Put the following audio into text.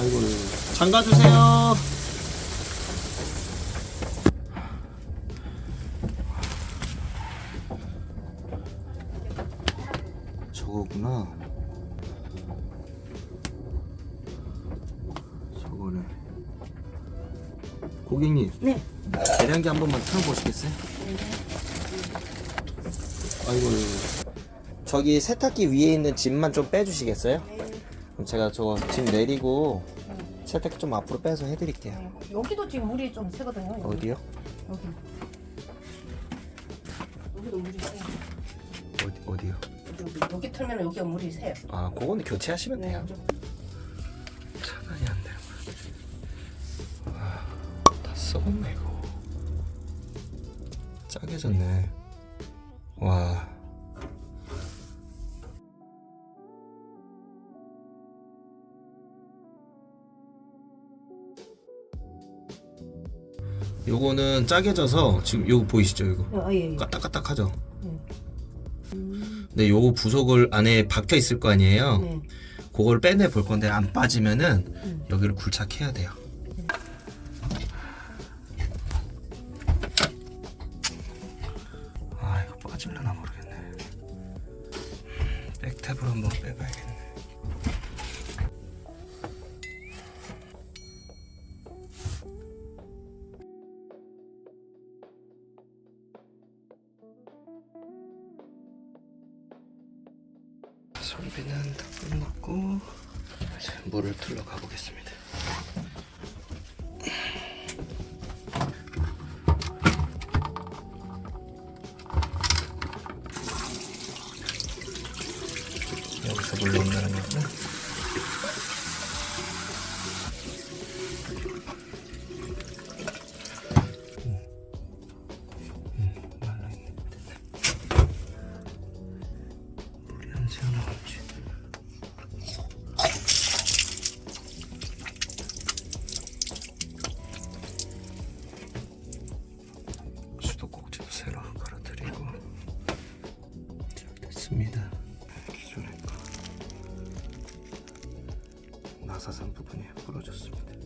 아이고 장가 주세요. 저거구나. 저거네. 고객님, 네. 계량기 한 번만 틀어 보시겠어요? 아이고. 저기 세탁기 위에 있는 짐만 좀 빼주시겠어요? 그럼 제가 저거 짐 내리고 세탁기 좀 앞으로 빼서 해드릴게요. 네. 여기도 지금 물이 좀 새거든요. 여기. 어디요? 여기. 여기도 물이 새. 어디, 어디요? 여기, 여기 털면 여기가 물이 새요. 아, 그거는 교체하시면 돼요. 좀. 차단이 안 되는 거야. 아, 다 썩었네 이거. 짜게 졌네. 와. 요거는 짜게 져서 지금 요거 보이시죠 이거 아, 예, 예. 까딱까딱하죠 네. 근데 요거 부속을 안에 박혀 있을 거 아니에요 네. 그걸 빼내 볼 건데 안 빠지면은 음. 여기를 굴착해야 돼요. 아 이거 빠질려나 모르겠네. 백탭으로 한번 빼봐야겠네. 설비는 다 끝났고 이제 물을 틀러 가보겠습니다. 여기서 물 넣는다는 거 기존에 거 나사산 부분이 부러졌습니다.